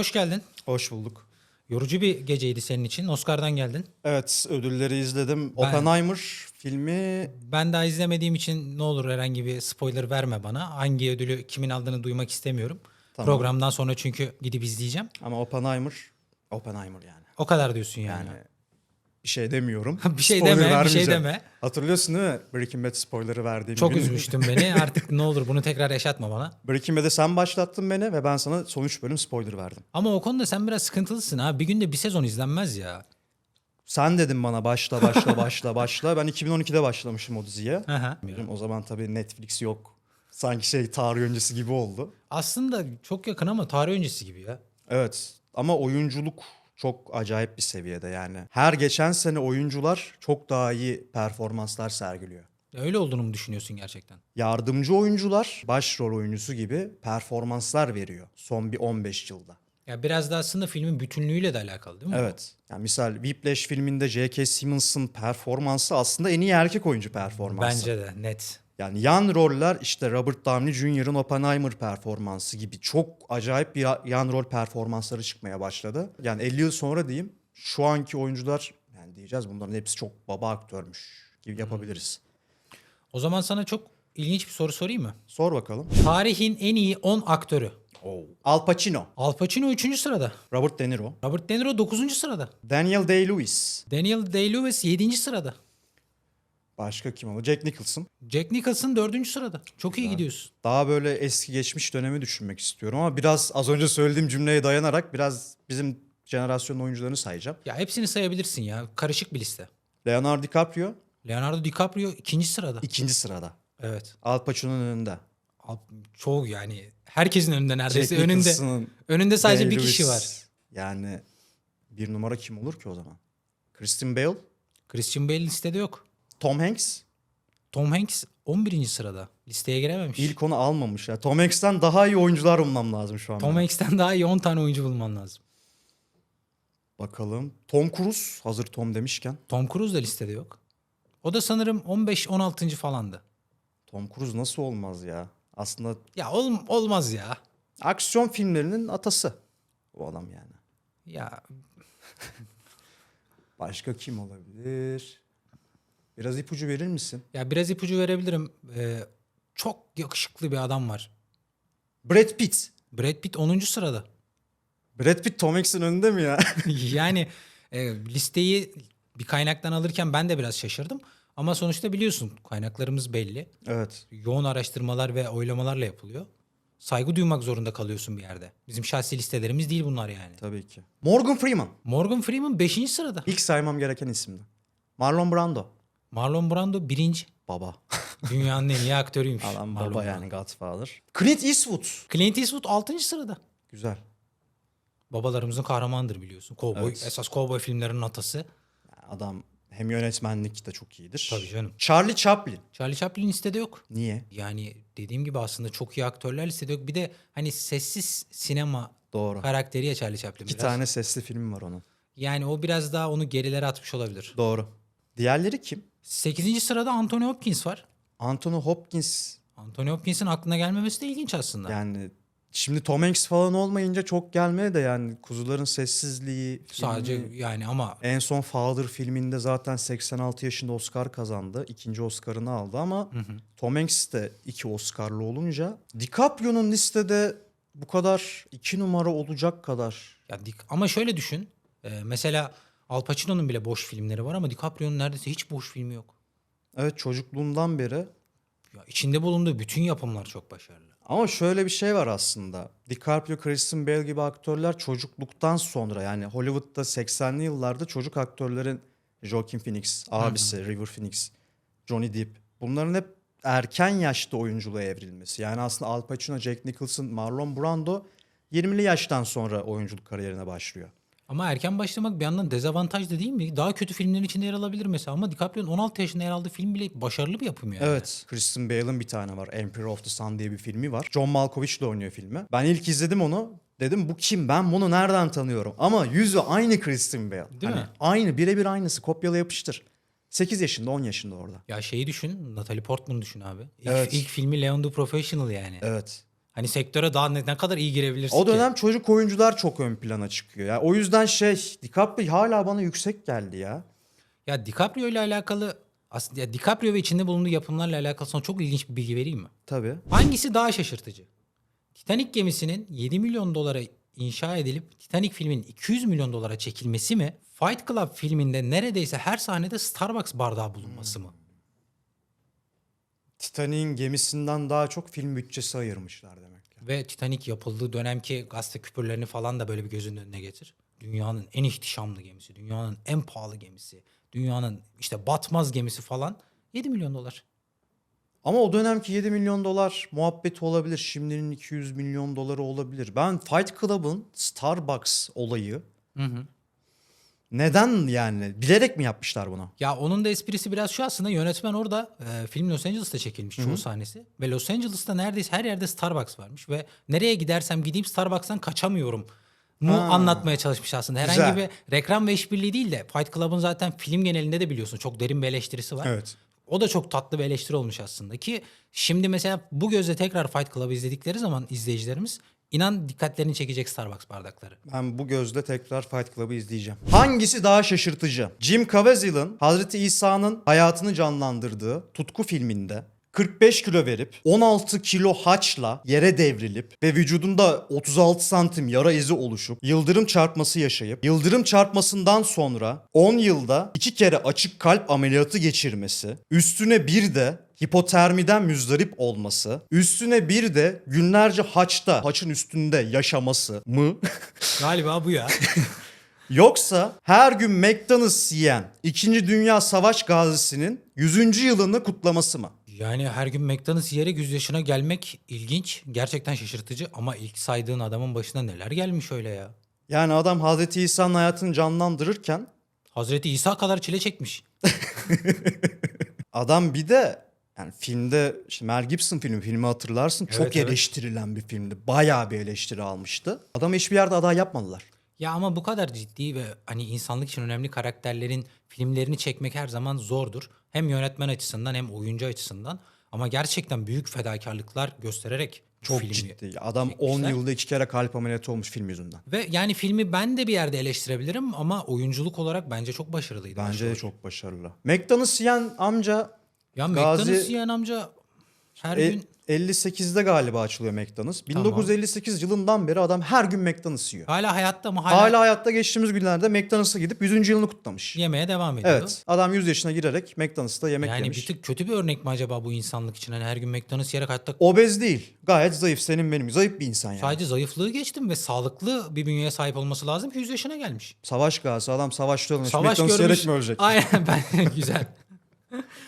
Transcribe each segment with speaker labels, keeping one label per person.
Speaker 1: hoş geldin.
Speaker 2: Hoş bulduk.
Speaker 1: Yorucu bir geceydi senin için. Oscar'dan geldin.
Speaker 2: Evet ödülleri izledim. Oppenheimer filmi
Speaker 1: Ben daha izlemediğim için ne olur herhangi bir spoiler verme bana. Hangi ödülü kimin aldığını duymak istemiyorum.
Speaker 2: Tamam.
Speaker 1: Programdan sonra çünkü gidip izleyeceğim.
Speaker 2: ama Oppenheimer Oppenheimer yani.
Speaker 1: O kadar diyorsun yani.
Speaker 2: Yani bir şey demiyorum.
Speaker 1: bir şey
Speaker 2: Spoiler
Speaker 1: deme, bir şey
Speaker 2: vermeyeceğim.
Speaker 1: deme.
Speaker 2: Hatırlıyorsun değil mi Breaking Bad spoiler'ı verdiğim
Speaker 1: Çok
Speaker 2: gün?
Speaker 1: üzmüştün beni. Artık ne olur bunu tekrar yaşatma bana.
Speaker 2: Breaking Bad'e sen başlattın beni ve ben sana son 3 bölüm spoiler verdim.
Speaker 1: Ama o konuda sen biraz sıkıntılısın ha. Bir günde bir sezon izlenmez ya.
Speaker 2: Sen dedin bana başla başla başla başla. Ben 2012'de başlamışım o diziye. O zaman tabii Netflix yok. Sanki şey tarih öncesi gibi oldu.
Speaker 1: Aslında çok yakın ama tarih öncesi gibi ya.
Speaker 2: Evet ama oyunculuk çok acayip bir seviyede yani. Her geçen sene oyuncular çok daha iyi performanslar sergiliyor.
Speaker 1: Öyle olduğunu mu düşünüyorsun gerçekten?
Speaker 2: Yardımcı oyuncular başrol oyuncusu gibi performanslar veriyor son bir 15 yılda.
Speaker 1: Ya biraz da aslında filmin bütünlüğüyle de alakalı değil mi?
Speaker 2: Evet. Yani misal Whiplash filminde J.K. Simmons'ın performansı aslında en iyi erkek oyuncu performansı.
Speaker 1: Bence de net.
Speaker 2: Yani yan roller işte Robert Downey Jr.'ın Oppenheimer performansı gibi çok acayip bir yan rol performansları çıkmaya başladı. Yani 50 yıl sonra diyeyim şu anki oyuncular yani diyeceğiz bunların hepsi çok baba aktörmüş gibi yapabiliriz.
Speaker 1: O zaman sana çok ilginç bir soru sorayım mı?
Speaker 2: Sor bakalım.
Speaker 1: Tarihin en iyi 10 aktörü.
Speaker 2: Al Pacino,
Speaker 1: Al Pacino 3. sırada.
Speaker 2: Robert De Niro,
Speaker 1: Robert De Niro 9. sırada.
Speaker 2: Daniel Day-Lewis,
Speaker 1: Daniel Day-Lewis 7. sırada.
Speaker 2: Başka kim ama Jack Nicholson.
Speaker 1: Jack Nicholson 4. sırada. Çok iyi gidiyorsun.
Speaker 2: Daha böyle eski geçmiş dönemi düşünmek istiyorum ama biraz az önce söylediğim cümleye dayanarak biraz bizim jenerasyonun oyuncularını sayacağım.
Speaker 1: Ya hepsini sayabilirsin ya. Karışık bir liste.
Speaker 2: Leonardo DiCaprio
Speaker 1: Leonardo DiCaprio 2. sırada.
Speaker 2: ikinci sırada.
Speaker 1: Evet.
Speaker 2: Al Pacino'nun önünde.
Speaker 1: Al- Çoğu yani herkesin önünde neredeyse.
Speaker 2: Jack
Speaker 1: önünde.
Speaker 2: Nicholson'ın,
Speaker 1: Önünde sadece bir
Speaker 2: Day-Lewis.
Speaker 1: kişi var.
Speaker 2: Yani bir numara kim olur ki o zaman? Christian Bale,
Speaker 1: Christian Bale listede yok.
Speaker 2: Tom Hanks.
Speaker 1: Tom Hanks 11. sırada. Listeye girememiş.
Speaker 2: İlk onu almamış. ya. Tom Hanks'ten daha iyi oyuncular bulmam lazım şu an.
Speaker 1: Tom. Hanks'ten daha iyi 10 tane oyuncu bulman lazım.
Speaker 2: Bakalım. Tom Cruise hazır Tom demişken.
Speaker 1: Tom Cruise da listede yok. O da sanırım 15-16. falandı.
Speaker 2: Tom Cruise nasıl olmaz ya? Aslında
Speaker 1: Ya ol, olmaz ya.
Speaker 2: aksiyon filmlerinin atası o adam yani.
Speaker 1: Ya
Speaker 2: Başka kim olabilir? Biraz ipucu verir misin?
Speaker 1: ya biraz ipucu verebilirim. Ee, çok yakışıklı bir adam var.
Speaker 2: Brad Pitt.
Speaker 1: Brad Pitt 10. sırada.
Speaker 2: Brad Pitt Tom Hanks'in önünde mi ya?
Speaker 1: yani e, listeyi bir kaynaktan alırken ben de biraz şaşırdım. Ama sonuçta biliyorsun kaynaklarımız belli.
Speaker 2: evet.
Speaker 1: Yoğun araştırmalar ve oylamalarla yapılıyor. Saygı duymak zorunda kalıyorsun bir yerde. Bizim şahsi listelerimiz değil bunlar yani.
Speaker 2: Tabii ki. Morgan Freeman.
Speaker 1: Morgan Freeman 5. sırada.
Speaker 2: İlk saymam gereken isimdi. Marlon Brando.
Speaker 1: Marlon Brando 1.
Speaker 2: Baba.
Speaker 1: Dünyanın en iyi aktörüymüş.
Speaker 2: Adam
Speaker 1: Marlon
Speaker 2: baba
Speaker 1: Brando.
Speaker 2: yani Godfather. Clint Eastwood.
Speaker 1: Clint Eastwood 6. sırada.
Speaker 2: Güzel.
Speaker 1: Babalarımızın kahramandır biliyorsun. Kovboy,
Speaker 2: Evet.
Speaker 1: esas kovboy filmlerinin atası.
Speaker 2: Adam hem yönetmenlik de çok iyidir.
Speaker 1: Tabii canım.
Speaker 2: Charlie Chaplin.
Speaker 1: Charlie Chaplin listede yok.
Speaker 2: Niye?
Speaker 1: Yani dediğim gibi aslında çok iyi aktörler listede yok. Bir de hani sessiz sinema
Speaker 2: Doğru.
Speaker 1: karakteri ya Charlie Chaplin
Speaker 2: İki
Speaker 1: biraz.
Speaker 2: tane sesli film var onun.
Speaker 1: Yani o biraz daha onu gerilere atmış olabilir.
Speaker 2: Doğru. Diğerleri kim?
Speaker 1: 8. sırada Anthony Hopkins var.
Speaker 2: Anthony Hopkins.
Speaker 1: Anthony Hopkins'in aklına gelmemesi de ilginç aslında.
Speaker 2: Yani şimdi Tom Hanks falan olmayınca çok gelmeye de yani Kuzuların Sessizliği filmi.
Speaker 1: Sadece yani ama
Speaker 2: En son Father filminde zaten 86 yaşında Oscar kazandı. İkinci Oscar'ını aldı ama Tom Hanks de iki Oscar'lı olunca DiCaprio'nun listede bu kadar iki numara olacak kadar.
Speaker 1: ya ama şöyle düşün. Ee, mesela Al Pacino'nun bile boş filmleri var ama DiCaprio'nun neredeyse hiç boş filmi yok.
Speaker 2: Evet çocukluğundan beri
Speaker 1: Ya içinde bulunduğu bütün yapımlar çok başarılı.
Speaker 2: Ama şöyle bir şey var aslında. DiCaprio, Christian Bale gibi aktörler çocukluktan sonra yani Hollywood'da 80'li yıllarda çocuk aktörlerin Joaquin Phoenix, abisi River Phoenix, Johnny Depp bunların hep erken yaşta oyunculuğa evrilmesi. Yani aslında Al Pacino, Jack Nicholson, Marlon Brando 20'li yaştan sonra oyunculuk kariyerine başlıyor.
Speaker 1: Ama erken başlamak bir yandan dezavantaj da değil mi? Daha kötü filmlerin içinde yer alabilir mesela. Ama DiCaprio'nun 16 yaşında yer aldığı film bile başarılı bir yapım yani.
Speaker 2: Evet. Christian Bale'ın bir tane var. Emperor of the Sun diye bir filmi var. John Malkovich de oynuyor filmi. Ben ilk izledim onu. Dedim bu kim? Ben bunu nereden tanıyorum? Ama yüzü aynı Christian Bale.
Speaker 1: Değil
Speaker 2: Hani
Speaker 1: mi?
Speaker 2: Aynı birebir aynısı. Kopyala yapıştır. 8 yaşında 10 yaşında orada.
Speaker 1: Ya şeyi düşün. Natalie Portman düşün abi. İlk,
Speaker 2: Evet.
Speaker 1: ilk filmi Leon the Professional yani.
Speaker 2: Evet.
Speaker 1: Hani sektöre daha ne, ne kadar iyi girebilirsin
Speaker 2: O
Speaker 1: ki?
Speaker 2: dönem çocuk oyuncular çok ön plana çıkıyor. Ya o yüzden şey DiCaprio hala bana yüksek geldi ya.
Speaker 1: Ya DiCaprio ile alakalı aslında ya DiCaprio ve içinde bulunduğu yapımlarla alakalı sana çok ilginç bir bilgi vereyim mi?
Speaker 2: Tabii.
Speaker 1: Hangisi daha şaşırtıcı? Titanic gemisinin 7 milyon dolara inşa edilip Titanic filminin 200 milyon dolara çekilmesi mi? Fight Club filminde neredeyse her sahnede Starbucks bardağı bulunması mı?
Speaker 2: Titanic'in gemisinden daha çok film bütçesi ayırmışlar demek ki.
Speaker 1: Ve Titanic yapıldığı dönemki gazete küpürlerini falan da böyle bir gözünün önüne getir. Dünyanın en ihtişamlı gemisi, dünyanın en pahalı gemisi, dünyanın işte batmaz gemisi falan 7 milyon dolar.
Speaker 2: Ama o dönemki 7 milyon dolar muhabbeti olabilir. Şimdinin 200 milyon doları olabilir. Ben Fight Club'ın Starbucks olayı
Speaker 1: Hı hı.
Speaker 2: Neden yani bilerek mi yapmışlar bunu?
Speaker 1: Ya onun da esprisi biraz şu aslında yönetmen orada e, film Los Angeles'ta çekilmiş çoğu sahnesi. Ve Los Angeles'ta neredeyse her yerde Starbucks varmış. Ve nereye gidersem gideyim Starbucks'tan kaçamıyorum mu
Speaker 2: Ha.
Speaker 1: anlatmaya çalışmış aslında. Herhangi
Speaker 2: Güzel.
Speaker 1: bir reklam ve işbirliği değil de Fight Club'ın zaten film genelinde de biliyorsun çok derin bir eleştirisi var.
Speaker 2: Evet.
Speaker 1: O da çok tatlı bir eleştiri olmuş aslında ki şimdi mesela bu gözle tekrar Fight Club'ı izledikleri zaman izleyicilerimiz inan dikkatlerini çekecek Starbucks bardakları.
Speaker 2: Ben bu gözle tekrar Fight Club'ı izleyeceğim. Hangisi daha şaşırtıcı? Jim Caviezel'ın Hazreti İsa'nın hayatını canlandırdığı Tutku filminde 45 kilo verip 16 kilo haçla yere devrilip ve vücudunda 36 santim yara izi oluşup yıldırım çarpması yaşayıp yıldırım çarpmasından sonra 10 yılda 2 kere açık kalp ameliyatı geçirmesi, üstüne bir de hipotermiden müzdarip olması, üstüne bir de günlerce haçta, haçın üstünde yaşaması mı?
Speaker 1: Galiba bu ya.
Speaker 2: Yoksa her gün McDonald's yiyen 2. Dünya Savaş gazisinin 100. yılını kutlaması mı?
Speaker 1: Yani her gün McDonald's yiyerek 100 yaşına gelmek ilginç. Gerçekten şaşırtıcı ama ilk saydığın adamın başına neler gelmiş öyle ya.
Speaker 2: Yani adam Hazreti İsa'nın hayatını canlandırırken
Speaker 1: Hazreti İsa kadar çile çekmiş.
Speaker 2: adam bir de yani filmde işte Mel Gibson filmi filmi hatırlarsın çok
Speaker 1: Evet,
Speaker 2: eleştirilen bir filmdi. Bayağı bir eleştiri almıştı. Adam hiçbir yerde aday yapmadılar.
Speaker 1: Ya ama bu kadar ciddi ve hani insanlık için önemli karakterlerin filmlerini çekmek her zaman zordur. Hem yönetmen açısından hem oyuncu açısından. Ama gerçekten büyük fedakarlıklar göstererek
Speaker 2: Çok
Speaker 1: filmi
Speaker 2: ciddi. Adam 10
Speaker 1: çekmişler.
Speaker 2: yılda iki kere kalp ameliyatı olmuş film yüzünden.
Speaker 1: Ve yani filmi ben de bir yerde eleştirebilirim ama oyunculuk olarak bence çok başarılıydı.
Speaker 2: Bence de çok başarılı. McDonald's yiyen amca
Speaker 1: Ya
Speaker 2: Gazi-
Speaker 1: McDonald's yiyen amca her
Speaker 2: E,
Speaker 1: gün
Speaker 2: 58'de galiba açılıyor McDonald's.
Speaker 1: Tamam.
Speaker 2: 1958 yılından beri adam her gün McDonald's yiyor.
Speaker 1: hala hayatta mı hala,
Speaker 2: Hala hayatta geçtiğimiz günlerde McDonald's'a gidip 100. yılını kutlamış.
Speaker 1: yemeye devam ediyor.
Speaker 2: Evet. Adam 100 yaşına girerek McDonald's'ta yemek
Speaker 1: Yani
Speaker 2: yemiş.
Speaker 1: bir tık kötü bir örnek mi acaba bu insanlık için? Hani her gün McDonald's yiyerek hayatta
Speaker 2: Obez değil. Gayet zayıf. Senin benim. Zayıf bir insan yani.
Speaker 1: sadece zayıflığı geçtim ve sağlıklı bir bünyeye sahip olması lazım ki 100 yaşına gelmiş.
Speaker 2: Savaş gazisi. Adam savaşta ölmüş.
Speaker 1: Savaş
Speaker 2: McDonald's
Speaker 1: görmüş.
Speaker 2: yiyerek mi ölecek?
Speaker 1: Aynen ben güzel.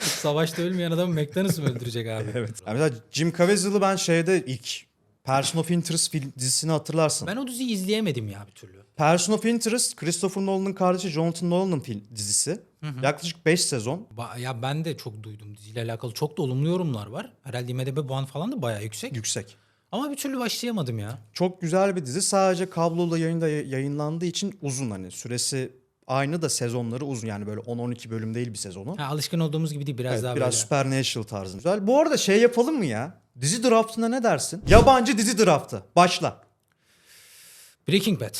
Speaker 1: Savaşta ölmeyen adamı McDonald's mı öldürecek abi?
Speaker 2: Evet. Yani mesela Jim Caviezel'ı ben şeyde ilk Person of Interest film dizisini hatırlarsın.
Speaker 1: Ben o diziyi izleyemedim ya bir türlü.
Speaker 2: Person of Interest Christopher Nolan'ın kardeşi Jonathan Nolan'ın film dizisi. Yaklaşık 5 sezon.
Speaker 1: Ba- ya ben de çok duydum diziyle alakalı. Çok da olumlu yorumlar var. Herhalde IMDb puan falan da bayağı yüksek.
Speaker 2: Yüksek.
Speaker 1: Ama bir türlü başlayamadım ya.
Speaker 2: Çok güzel bir dizi. Sadece kablolu yayında yayınlandığı için uzun hani süresi aynı da sezonları uzun yani böyle 10-12 bölüm değil bir sezonu.
Speaker 1: Ha, alışkın olduğumuz gibi değil biraz
Speaker 2: Evet,
Speaker 1: daha
Speaker 2: biraz
Speaker 1: böyle.
Speaker 2: Supernatural tarzı. Güzel. Bu arada şey yapalım mı ya? Dizi draftına ne dersin? Yabancı dizi draftı. Başla.
Speaker 1: Breaking Bad,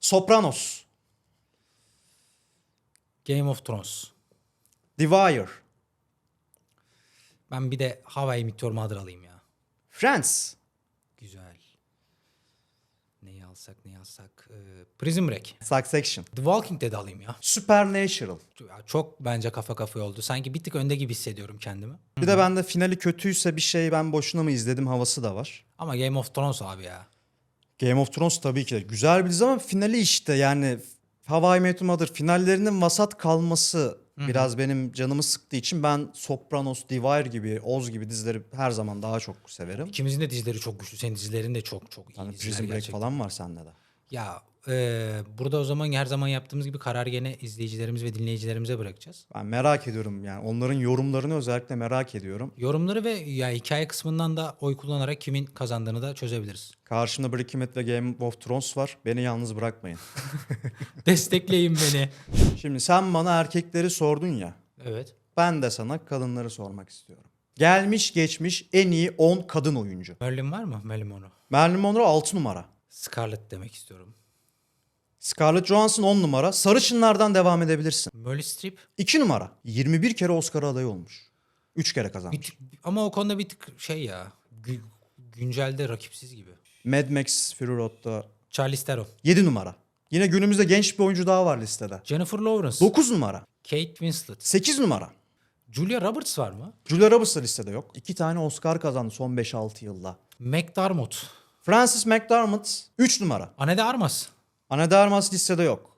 Speaker 2: Sopranos,
Speaker 1: Game of Thrones.
Speaker 2: The Wire,
Speaker 1: Ben bir de Hawaii Meteor Mother alayım ya.
Speaker 2: Friends,
Speaker 1: Güzel. Neyi alsak neyi alsak. Ee, Prison Break.
Speaker 2: Succession,
Speaker 1: The Walking Dead alayım ya.
Speaker 2: Supernatural.
Speaker 1: Ya Çok bence kafa kafaya oldu. Sanki bir tık önde gibi hissediyorum kendimi.
Speaker 2: Bir de bende finali kötüyse bir şey ben boşuna mı izledim havası da var.
Speaker 1: Ama Game of Thrones abi ya.
Speaker 2: Game of Thrones tabii ki de güzel bir dizi ama finali işte yani Hawaii Met Your Mother finallerinin vasat kalması biraz benim canımı sıktığı için ben Sopranos, Wire gibi, Oz gibi dizileri her zaman daha çok severim.
Speaker 1: İkimizin de dizileri çok güçlü. Senin dizilerin de çok çok iyi
Speaker 2: Yani
Speaker 1: diziler
Speaker 2: Prison Break
Speaker 1: gerçekten.
Speaker 2: falan var sende de.
Speaker 1: Ya e, burada o zaman her zaman yaptığımız gibi kararı gene izleyicilerimiz ve dinleyicilerimize bırakacağız.
Speaker 2: Ben merak ediyorum yani onların yorumlarını özellikle merak ediyorum.
Speaker 1: Yorumları ve ya hikaye kısmından da oy kullanarak kimin kazandığını da çözebiliriz.
Speaker 2: Karşımda Breaking Bad ve Game of Thrones var. Beni yalnız bırakmayın.
Speaker 1: Destekleyin beni.
Speaker 2: Şimdi sen bana erkekleri sordun ya.
Speaker 1: Evet.
Speaker 2: Ben de sana kadınları sormak istiyorum. Gelmiş geçmiş en iyi 10 kadın oyuncu.
Speaker 1: Merlin var mı? Marilyn Monroe.
Speaker 2: Marilyn Monroe 6 numara.
Speaker 1: Scarlett demek istiyorum.
Speaker 2: Scarlett Johansson 10 numara. Sarışınlardan devam edebilirsin.
Speaker 1: Meryl Streep
Speaker 2: 2 numara. 21 kere Oscar adayı olmuş. 3 kere
Speaker 1: bir
Speaker 2: kazanmış.
Speaker 1: tık, ama o konuda bir tık şey ya. gü- güncelde rakipsiz gibi.
Speaker 2: Mad Max Fury Road'da
Speaker 1: Charlize Theron.
Speaker 2: 7 numara. Yine günümüzde genç bir oyuncu daha var listede.
Speaker 1: Jennifer Lawrence.
Speaker 2: 9 numara.
Speaker 1: Kate Winslet.
Speaker 2: 8 numara.
Speaker 1: Julia Roberts var mı?
Speaker 2: Julia Roberts da listede yok. 2 tane Oscar kazandı son 5-6 yılda.
Speaker 1: McDermott.
Speaker 2: Francis McDormand 3 numara.
Speaker 1: Ana de Armas.
Speaker 2: Ana de Armas listede yok.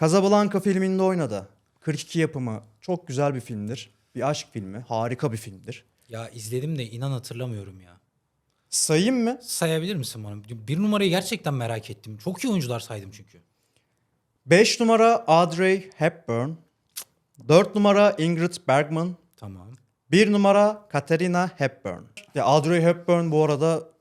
Speaker 2: Casablanca filminde oynadı. 42 yapımı. Çok güzel bir filmdir. Bir aşk filmi. Harika bir filmdir.
Speaker 1: Ya izledim de inan hatırlamıyorum ya.
Speaker 2: Sayayım mı?
Speaker 1: Sayabilir misin bana? Bir numarayı gerçekten merak ettim. Çok iyi oyuncular saydım çünkü.
Speaker 2: 5 numara Audrey Hepburn. 4 numara Ingrid Bergman.
Speaker 1: Tamam.
Speaker 2: 1 numara Katerina Hepburn. Ya Audrey Hepburn bu arada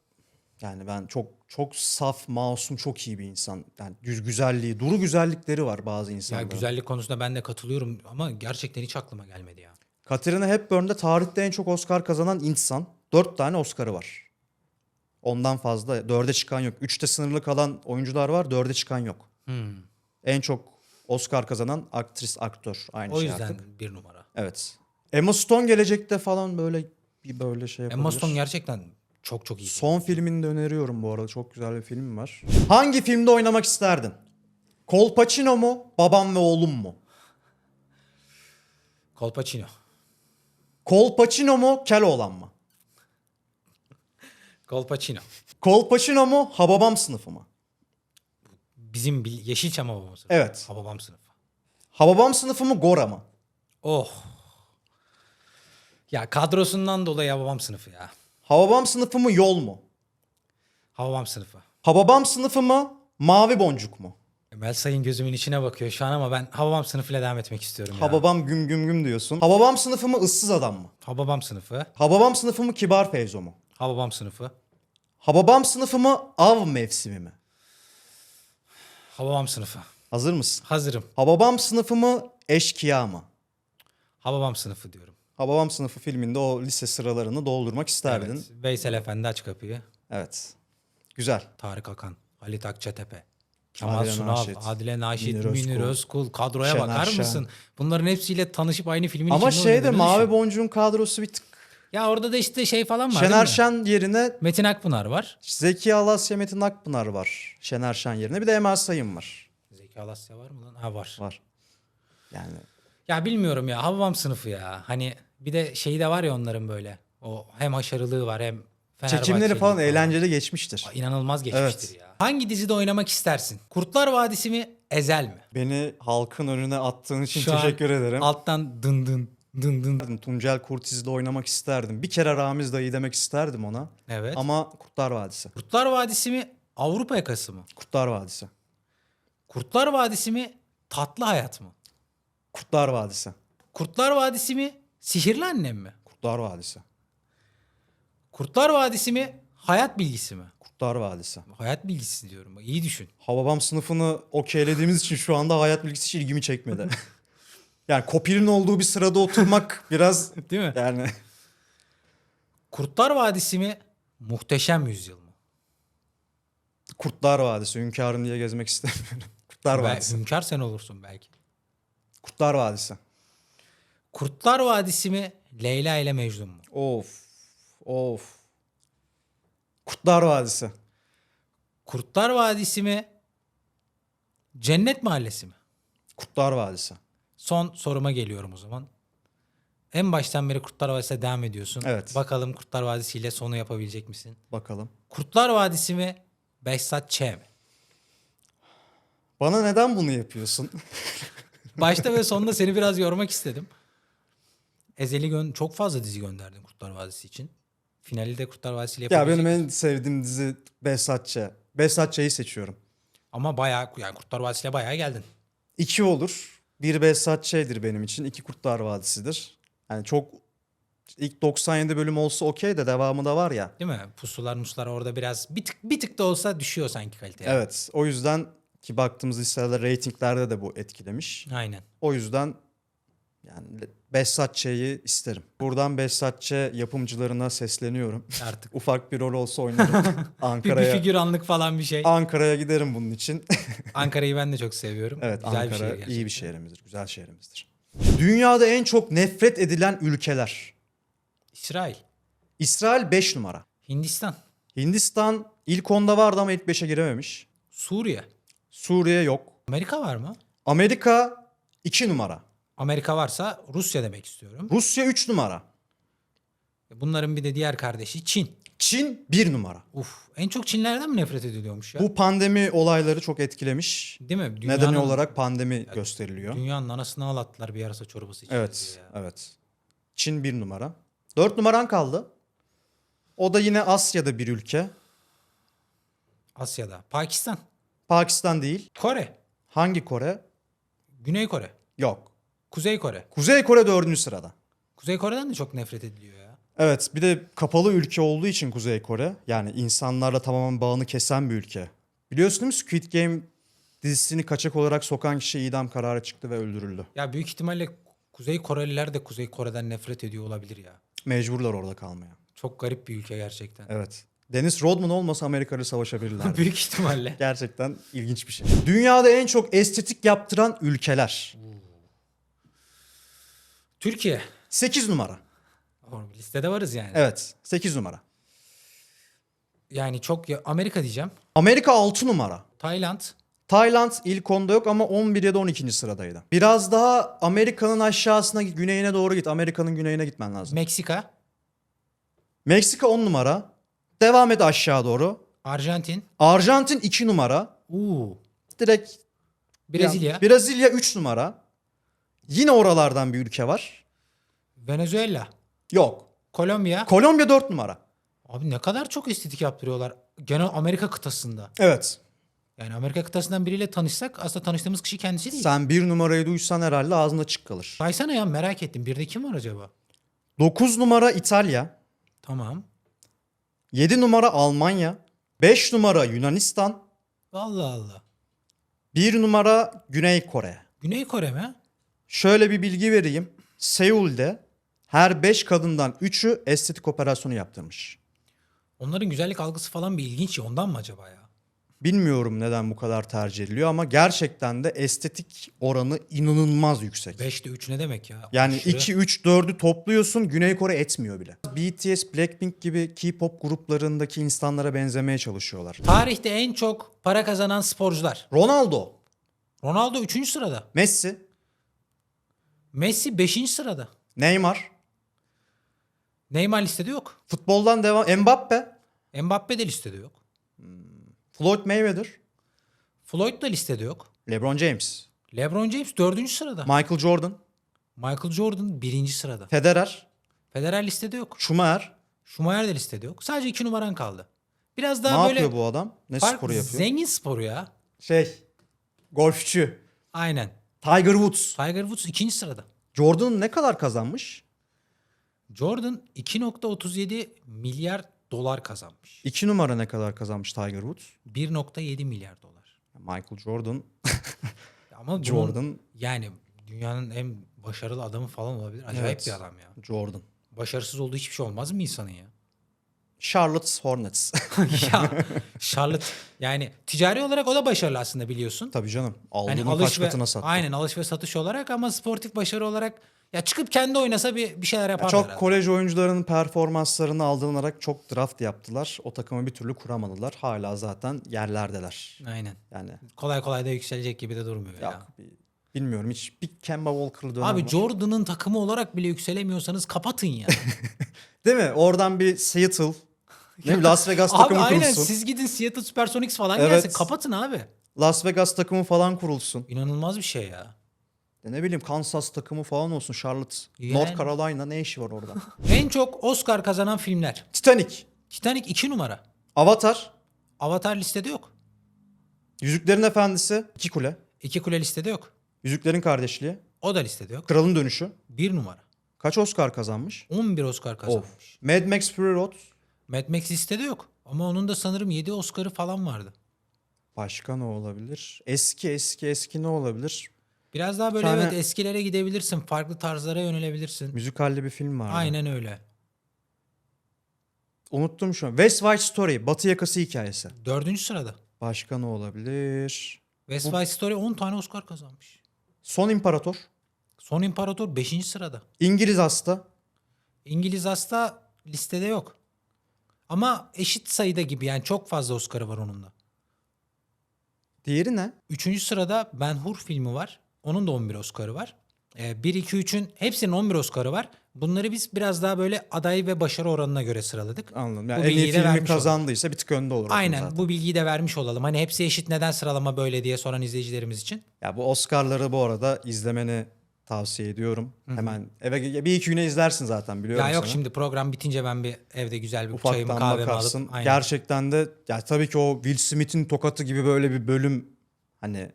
Speaker 2: yani ben çok çok saf, masum, çok iyi bir insan. Yani yüz güzelliği, duru güzellikleri var bazı
Speaker 1: Ya
Speaker 2: insanların.
Speaker 1: güzellik konusunda ben de katılıyorum ama gerçekten hiç aklıma gelmedi ya.
Speaker 2: Katerina Hepburn de tarihte en çok Oscar kazanan insan. 4 tane Oscar'ı var. Ondan fazla. 4'e çıkan yok. 3'te sınırlı kalan oyuncular var. 4'e çıkan yok.
Speaker 1: Hmm.
Speaker 2: En çok Oscar kazanan aktris, aktör. Aynı
Speaker 1: O
Speaker 2: şey
Speaker 1: yüzden
Speaker 2: artık.
Speaker 1: bir numara.
Speaker 2: Evet. Emma Stone gelecekte falan böyle bir böyle şey yapabilir.
Speaker 1: Emma Stone gerçekten çok çok iyi.
Speaker 2: Son filmini de öneriyorum bu arada. Çok güzel bir film var. Hangi filmde oynamak isterdin? Kolpaçino mu? Babam ve oğlum mu?
Speaker 1: Colpacino.
Speaker 2: Kolpaçino mu? Keloğlan mı?
Speaker 1: Colpacino.
Speaker 2: Kolpaçino mu? Hababam sınıfı mı?
Speaker 1: Bizim bil- Yeşilçam Hababam sınıfı.
Speaker 2: Evet.
Speaker 1: Hababam sınıfı.
Speaker 2: Hababam sınıfı mı? Gora mı?
Speaker 1: Oh. Ya kadrosundan dolayı Hababam sınıfı ya.
Speaker 2: Hababam sınıfı mı? Yol mu?
Speaker 1: Hababam sınıfı.
Speaker 2: Hababam sınıfı mı? Mavi boncuk mu?
Speaker 1: Emel Sayın gözümün içine bakıyor şu an ama ben Hababam sınıfıyla devam etmek istiyorum ya.
Speaker 2: Hababam güm güm güm diyorsun. Hababam sınıfı mı? ıssız adam mı?
Speaker 1: Hababam sınıfı.
Speaker 2: Hababam sınıfı mı? Kibar Feyzo mu?
Speaker 1: Hababam sınıfı.
Speaker 2: Hababam sınıfı mı? Av mevsimi mi?
Speaker 1: Hababam sınıfı.
Speaker 2: Hazır mısın?
Speaker 1: Hazırım.
Speaker 2: Hababam sınıfı mı? Eşkıya mı?
Speaker 1: Hababam sınıfı diyorum.
Speaker 2: Hababam sınıfı filminde o lise sıralarını doldurmak isterdin.
Speaker 1: Evet. Veysel Efendi aç kapıyı.
Speaker 2: Evet. Güzel.
Speaker 1: Tarık Akan, Halit Akçatepe, Kemal
Speaker 2: Adile
Speaker 1: Sunal,
Speaker 2: Naşit,
Speaker 1: Adile Naşit,
Speaker 2: Münir
Speaker 1: Münir,
Speaker 2: Özkul,
Speaker 1: Özkul. Kadroya
Speaker 2: Şener
Speaker 1: bakar
Speaker 2: Şen.
Speaker 1: mısın? Bunların hepsiyle tanışıp aynı filmin
Speaker 2: Ama
Speaker 1: içinde
Speaker 2: şeyde
Speaker 1: oynadığını
Speaker 2: Mavi
Speaker 1: düşün.
Speaker 2: Boncuğun kadrosu bir tık.
Speaker 1: Ya orada da işte şey falan var
Speaker 2: Şener
Speaker 1: değil mi?
Speaker 2: Şen yerine
Speaker 1: Metin Akpınar var.
Speaker 2: Zeki Alasya Metin Akpınar var. Şener Şen yerine bir de Emel Sayın var.
Speaker 1: Zeki Alasya var mı lan? Ha var.
Speaker 2: Var. Yani
Speaker 1: Ya bilmiyorum ya. Hababam sınıfı ya. Hani bir de şeyi de var ya onların böyle. O hem haşarılığı var hem
Speaker 2: çekimleri falan eğlenceli geçmiştir.
Speaker 1: İnanılmaz geçmiştir
Speaker 2: Evet.
Speaker 1: ya. Hangi dizide oynamak istersin? Kurtlar Vadisi mi? Ezel mi?
Speaker 2: Beni halkın önüne attığın için
Speaker 1: Şu an
Speaker 2: teşekkür ederim.
Speaker 1: Alttan dın dın dın dın.
Speaker 2: Tuncel Kurtiz'de oynamak isterdim. Bir kere Ramiz dayı demek isterdim ona.
Speaker 1: Evet.
Speaker 2: Ama Kurtlar Vadisi.
Speaker 1: Kurtlar Vadisi mi? Avrupa yakası mı?
Speaker 2: Kurtlar Vadisi.
Speaker 1: Kurtlar Vadisi mi? Tatlı hayat mı?
Speaker 2: Kurtlar Vadisi.
Speaker 1: Kurtlar Vadisi mi? Sihirli annem mi?
Speaker 2: Kurtlar Vadisi.
Speaker 1: Kurtlar Vadisi mi? Hayat bilgisi mi?
Speaker 2: Kurtlar Vadisi.
Speaker 1: Hayat bilgisi diyorum. İyi düşün.
Speaker 2: Hababam sınıfını okeylediğimiz için şu anda hayat bilgisi hiç ilgimi çekmedi. yani Kopil'in olduğu bir sırada oturmak biraz
Speaker 1: Değil mi?
Speaker 2: yani
Speaker 1: Kurtlar Vadisi mi? Muhteşem Yüzyıl mı?
Speaker 2: Kurtlar Vadisi. Hünkârım diye gezmek istemiyorum. Kurtlar Vadisi.
Speaker 1: Hünkar sen olursun belki.
Speaker 2: Kurtlar Vadisi.
Speaker 1: Kurtlar Vadisi mi? Leyla ile Mecnun mu?
Speaker 2: Of. Of. Kurtlar Vadisi.
Speaker 1: Kurtlar Vadisi mi? Cennet Mahallesi mi?
Speaker 2: Kurtlar Vadisi.
Speaker 1: Son soruma geliyorum o zaman. En baştan beri Kurtlar Vadisi'ne devam ediyorsun.
Speaker 2: Evet.
Speaker 1: Bakalım Kurtlar Vadisi ile sonu yapabilecek misin?
Speaker 2: Bakalım.
Speaker 1: Kurtlar Vadisi mi? Behzat Ç mi?
Speaker 2: Bana neden bunu yapıyorsun?
Speaker 1: Başta ve sonunda seni biraz yormak istedim. Ezeli gön çok fazla dizi gönderdin Kurtlar Vadisi için. Finali de Kurtlar Vadisi ile
Speaker 2: ya benim en sevdiğim dizi Behzatçı. Behzatçı'yı seçiyorum.
Speaker 1: Ama bayağı yani Kurtlar Vadisi ile bayağı geldin.
Speaker 2: İki olur. Bir Behzatçı'dır benim için. iki Kurtlar Vadisi'dir. Yani çok ilk 97 bölüm olsa okey de devamı da var ya.
Speaker 1: Değil mi? Pusular muslar orada biraz bir tık bir tık da olsa düşüyor sanki kalite. yani.
Speaker 2: Evet. O yüzden ki baktığımız listelerde reytinglerde de bu etkilemiş.
Speaker 1: Aynen.
Speaker 2: O yüzden Yani Behzat Ç'yi isterim. Buradan Behzat Ç yapımcılarına sesleniyorum.
Speaker 1: Artık.
Speaker 2: Ufak bir rol olsa oynarım.
Speaker 1: bir, bir
Speaker 2: Ankara'ya
Speaker 1: figüranlık falan bir şey.
Speaker 2: Ankara'ya giderim bunun için.
Speaker 1: Ankara'yı ben de çok seviyorum.
Speaker 2: evet
Speaker 1: Güzel bir
Speaker 2: Ankara
Speaker 1: şehir gerçekten.
Speaker 2: iyi bir şehrimizdir. Güzel şehrimizdir. Dünyada en çok nefret edilen ülkeler.
Speaker 1: İsrail.
Speaker 2: İsrail 5 numara.
Speaker 1: Hindistan.
Speaker 2: Hindistan ilk onda vardı ama ilk 5'e girememiş.
Speaker 1: Suriye.
Speaker 2: Suriye yok.
Speaker 1: Amerika var mı?
Speaker 2: Amerika 2 numara.
Speaker 1: Amerika varsa Rusya demek istiyorum.
Speaker 2: Rusya 3 numara.
Speaker 1: Bunların bir de diğer kardeşi Çin.
Speaker 2: Çin 1 numara.
Speaker 1: Uf. En çok Çinlerden mi nefret ediliyormuş ya?
Speaker 2: Bu pandemi olayları çok etkilemiş.
Speaker 1: Değil mi?
Speaker 2: Nedeni olarak pandemi gösteriliyor.
Speaker 1: Dünyanın anasını ağlattılar bir yarasa çorbası için.
Speaker 2: Evet, evet. Çin 1 numara. 4 numaran kaldı. O da yine Asya'da bir ülke.
Speaker 1: Asya'da. Pakistan.
Speaker 2: Pakistan değil.
Speaker 1: Kore.
Speaker 2: Hangi Kore?
Speaker 1: Güney Kore.
Speaker 2: Yok.
Speaker 1: Kuzey Kore.
Speaker 2: Kuzey Kore 4. sırada.
Speaker 1: Kuzey Kore'den de çok nefret ediliyor ya.
Speaker 2: Evet bir de kapalı ülke olduğu için Kuzey Kore yani insanlarla tamamen bağını kesen bir ülke. Biliyorsun değil mi Squid Game dizisini kaçak olarak sokan kişi idam kararı çıktı ve öldürüldü.
Speaker 1: Ya büyük ihtimalle Kuzey Koreliler de Kuzey Kore'den nefret ediyor olabilir ya.
Speaker 2: Mecburlar orada kalmaya.
Speaker 1: Çok garip bir ülke gerçekten.
Speaker 2: Evet. Dennis Rodman olmasa Amerika'yla savaşabilirler.
Speaker 1: büyük ihtimalle.
Speaker 2: Gerçekten ilginç bir şey. Dünyada en çok estetik yaptıran ülkeler.
Speaker 1: Türkiye.
Speaker 2: 8 numara.
Speaker 1: Oğlum, listede varız yani.
Speaker 2: Evet 8 numara.
Speaker 1: Yani çok ya- Amerika diyeceğim.
Speaker 2: Amerika 6 numara.
Speaker 1: Tayland.
Speaker 2: Tayland ilk onda yok ama 11 ya da 12. sıradaydı. Biraz daha Amerika'nın aşağısına güneyine doğru git. Amerika'nın güneyine gitmen lazım.
Speaker 1: Meksika.
Speaker 2: Meksika 10 numara. Devam et aşağı doğru.
Speaker 1: Arjantin.
Speaker 2: Arjantin 2 numara.
Speaker 1: Uuu.
Speaker 2: Direkt
Speaker 1: Brezilya.
Speaker 2: Yani Brezilya 3 numara. Yine oralardan bir ülke var.
Speaker 1: Venezuela.
Speaker 2: Yok.
Speaker 1: Kolombiya.
Speaker 2: Kolombiya 4 numara.
Speaker 1: Abi ne kadar çok estetik yaptırıyorlar. Genel Amerika kıtasında.
Speaker 2: Evet.
Speaker 1: Yani Amerika kıtasından biriyle tanışsak aslında tanıştığımız kişi kendisi değil.
Speaker 2: Sen bir numarayı duysan herhalde ağzında çık kalır.
Speaker 1: Saysana ya merak ettim. Bir de kim var acaba?
Speaker 2: 9 numara İtalya.
Speaker 1: Tamam.
Speaker 2: 7 numara Almanya. 5 numara Yunanistan.
Speaker 1: Allah Allah.
Speaker 2: 1 numara Güney Kore.
Speaker 1: Güney Kore mi?
Speaker 2: Şöyle bir bilgi vereyim. Seul'de her 5 kadından 3'ü estetik operasyonu yaptırmış.
Speaker 1: Onların güzellik algısı falan bir ilginç ya. Ondan mı acaba ya?
Speaker 2: Bilmiyorum neden bu kadar tercih ediliyor ama gerçekten de estetik oranı inanılmaz yüksek.
Speaker 1: 5'te 3 ne demek ya?
Speaker 2: Yani
Speaker 1: Aşırı.
Speaker 2: 2, 3, 4'ü topluyorsun Güney Kore etmiyor bile. BTS, Blackpink gibi K-pop gruplarındaki insanlara benzemeye çalışıyorlar.
Speaker 1: Tarihte en çok para kazanan sporcular.
Speaker 2: Ronaldo,
Speaker 1: Ronaldo 3. sırada.
Speaker 2: Messi,
Speaker 1: Messi 5. sırada.
Speaker 2: Neymar,
Speaker 1: Neymar listede yok.
Speaker 2: futboldan devam Mbappe,
Speaker 1: Mbappe de listede yok.
Speaker 2: Floyd Mayweather,
Speaker 1: Floyd da listede yok.
Speaker 2: LeBron James,
Speaker 1: LeBron James 4. sırada.
Speaker 2: Michael Jordan,
Speaker 1: Michael Jordan 1. sırada.
Speaker 2: Federer,
Speaker 1: Federer listede yok.
Speaker 2: Schumacher.
Speaker 1: Schumacher de listede yok. Sadece 2 numaran kaldı. Biraz
Speaker 2: Ne
Speaker 1: daha böyle
Speaker 2: yapıyor bu adam? Ne
Speaker 1: fark-
Speaker 2: sporu yapıyor?
Speaker 1: zengin sporu ya.
Speaker 2: Şey, golfçü.
Speaker 1: Aynen.
Speaker 2: Tiger Woods.
Speaker 1: Tiger Woods 2. sırada.
Speaker 2: Jordan ne kadar kazanmış?
Speaker 1: Jordan 2.37 milyar dolar kazanmış.
Speaker 2: 2 numara ne kadar kazanmış Tiger Woods?
Speaker 1: 1.7 milyar dolar.
Speaker 2: Michael Jordan.
Speaker 1: Ama bunun-
Speaker 2: Jordan.
Speaker 1: yani dünyanın en başarılı adamı falan olabilir. Acayip
Speaker 2: Evet.
Speaker 1: bir adam ya.
Speaker 2: Jordan.
Speaker 1: Başarısız olduğu hiçbir şey olmaz mı insanın ya?
Speaker 2: Charlotte Hornets.
Speaker 1: ya Charlotte yani ticari olarak o da başarılı aslında biliyorsun.
Speaker 2: Tabii canım. Aldığının
Speaker 1: alış
Speaker 2: kaç katına sattı.
Speaker 1: aynen alış ve satış olarak ama sportif başarı olarak ya çıkıp kendi oynasa bir bir şeyler
Speaker 2: Ya
Speaker 1: yapar.
Speaker 2: çok
Speaker 1: herhalde.
Speaker 2: kolej oyuncularının performanslarını aldınarak çok draft yaptılar. O takımı bir türlü kuramadılar. Hala zaten yerlerdeler.
Speaker 1: Aynen.
Speaker 2: Yani
Speaker 1: Kolay kolay da yükselecek gibi de durmuyor ya.
Speaker 2: yok, bir- bilmiyorum hiç bir Kemba Walker'lı dönem
Speaker 1: Abi. Jordan'ın takımı olarak bile yükselemiyorsanız kapatın ya.
Speaker 2: Değil mi? Oradan bir Seattle, ne Las Vegas
Speaker 1: abi
Speaker 2: takımı
Speaker 1: aynen
Speaker 2: kurulsun.
Speaker 1: siz gidin Seattle Supersonics falan
Speaker 2: Evet.
Speaker 1: gelsin. Kapatın abi.
Speaker 2: Las Vegas takımı falan kurulsun.
Speaker 1: İnanılmaz bir şey ya.
Speaker 2: Ya ne bileyim Kansas takımı falan olsun. Charlotte,
Speaker 1: Yani.
Speaker 2: North Carolina ne işi var orada?
Speaker 1: En çok Oscar kazanan filmler.
Speaker 2: Titanic,
Speaker 1: Titanic 2 numara.
Speaker 2: Avatar,
Speaker 1: Avatar listede yok.
Speaker 2: Yüzüklerin Efendisi, İki Kule,
Speaker 1: İki Kule listede yok.
Speaker 2: Yüzüklerin Kardeşliği,
Speaker 1: O da listede yok.
Speaker 2: Kralın Dönüşü.
Speaker 1: 1 numara.
Speaker 2: Kaç Oscar kazanmış?
Speaker 1: 11 Oscar kazanmış.
Speaker 2: Mad Max Fury Road.
Speaker 1: Mad Max listede yok. Ama onun da sanırım 7 Oscar'ı falan vardı.
Speaker 2: Başka ne olabilir? Eski eski eski ne olabilir?
Speaker 1: Biraz daha böyle
Speaker 2: tane-
Speaker 1: evet eskilere gidebilirsin. Farklı tarzlara yönelebilirsin.
Speaker 2: Müzikalli bir film vardı.
Speaker 1: Aynen öyle.
Speaker 2: Unuttum şu an. West Side Story. Batı yakası hikayesi.
Speaker 1: Dördüncü sırada.
Speaker 2: Başka ne olabilir?
Speaker 1: West Side Story 10 tane Oscar kazanmış.
Speaker 2: Son İmparator.
Speaker 1: Son İmparator 5. sırada.
Speaker 2: İngiliz Hasta.
Speaker 1: İngiliz hasta listede yok. Ama eşit sayıda gibi yani çok fazla Oscar'ı var onun da.
Speaker 2: Diğeri ne?
Speaker 1: Üçüncü sırada Ben Hur filmi var. Onun da 11 Oscar'ı var. Ee, 1, 2, 3'ün hepsinin 11 Oscar'ı var. Bunları biz biraz daha böyle aday ve başarı oranına göre sıraladık.
Speaker 2: Anladım.
Speaker 1: Bu
Speaker 2: Yani en iyi filmi
Speaker 1: vermiş olalım.
Speaker 2: kazandıysa bir tık önde olur.
Speaker 1: Aynen
Speaker 2: zaten.
Speaker 1: bu bilgiyi de vermiş olalım. Hani hepsi eşit neden sıralama böyle diye soran izleyicilerimiz için.
Speaker 2: Ya bu Oscar'ları bu arada izlemeni tavsiye ediyorum. Hemen eve bir iki güne izlersin zaten biliyorum
Speaker 1: Ya yok
Speaker 2: seni.
Speaker 1: şimdi program bitince ben bir evde güzel bir çayımı
Speaker 2: Ufaktan
Speaker 1: kahvemi
Speaker 2: bakarsın.
Speaker 1: alıp. Aynen.
Speaker 2: Gerçekten de ya tabii ki o Will Smith'in tokatı gibi böyle bir bölüm hani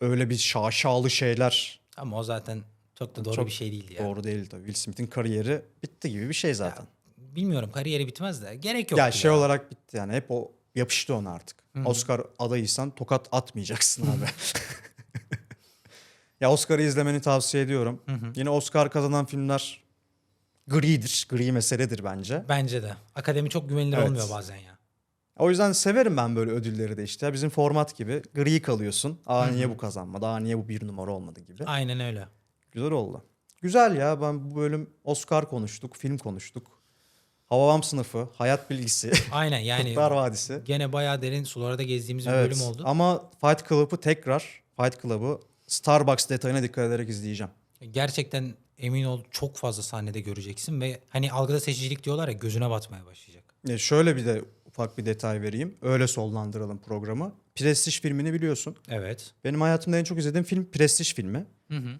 Speaker 2: öyle bir şaşalı şeyler
Speaker 1: Ama o zaten çok da doğru
Speaker 2: Çok
Speaker 1: bir şey değildi ya.
Speaker 2: doğru değil tabii. Will Smith'in kariyeri bitti gibi bir şey zaten.
Speaker 1: Bilmiyorum kariyeri bitmez de gerek yok.
Speaker 2: Ya şey olarak bitti yani hep o yapıştı ona artık. Oscar adayıysan tokat atmayacaksın abi. ya Oscar'ı izlemeni tavsiye ediyorum. Yine Oscar kazanan filmler gridir. Gri meseledir bence.
Speaker 1: Bence de. Akademi çok güvenilir
Speaker 2: Evet.
Speaker 1: olmuyor bazen ya.
Speaker 2: O yüzden severim ben böyle ödülleri de işte. Bizim format gibi gri kalıyorsun. Aa niye bu kazanmadı? Aa niye bu bir numara olmadı gibi.
Speaker 1: Aynen öyle.
Speaker 2: Güzel oldu. Güzel ya ben bu bölüm Oscar konuştuk, film konuştuk. Havavam sınıfı, hayat bilgisi,
Speaker 1: Aynen yani
Speaker 2: Kurtlar Vadisi.
Speaker 1: gene bayağı derin sularda gezdiğimiz bir bölüm oldu.
Speaker 2: ama Fight Club'ı tekrar, Fight Club'ı Starbucks detayına dikkat ederek izleyeceğim.
Speaker 1: Gerçekten emin ol çok fazla sahnede göreceksin ve hani algıda seçicilik diyorlar ya gözüne batmaya başlayacak.
Speaker 2: E, şöyle bir de ufak bir detay vereyim. Öyle sonlandıralım programı. Prestij filmini biliyorsun.
Speaker 1: Evet.
Speaker 2: Benim hayatımda en çok izlediğim film Prestij filmi.
Speaker 1: Hı hı.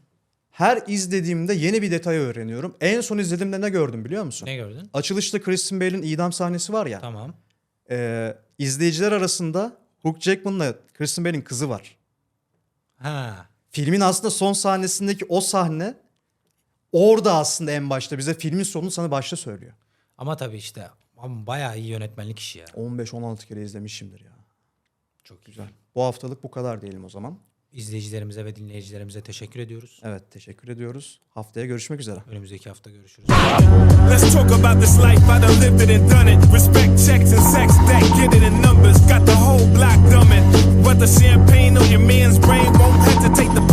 Speaker 2: Her izlediğimde yeni bir detay öğreniyorum. En son izlediğimde ne gördüm biliyor musun?
Speaker 1: Ne gördün?
Speaker 2: Açılışta Kristen Bale'in idam sahnesi var ya.
Speaker 1: Tamam.
Speaker 2: Ee, izleyiciler arasında Hugh Jackman'la Kristen Bale'in kızı var.
Speaker 1: Ha.
Speaker 2: Filmin aslında son sahnesindeki o sahne orada aslında en başta bize filmin sonunu sana başta söylüyor.
Speaker 1: Ama tabii işte ama bayağı iyi yönetmenlik işi ya.
Speaker 2: 15-16 kere izlemişimdir ya.
Speaker 1: Çok güzel.
Speaker 2: Bu haftalık bu kadar diyelim o zaman.
Speaker 1: İzleyicilerimize ve dinleyicilerimize teşekkür ediyoruz.
Speaker 2: Evet teşekkür ediyoruz. Haftaya görüşmek üzere.
Speaker 1: Önümüzdeki hafta görüşürüz.
Speaker 3: Let's talk about this life. I done lived it and done it. Respect checks and sex that get it in numbers. Got the whole block dumbing. But the champagne on your man's brain won't hesitate to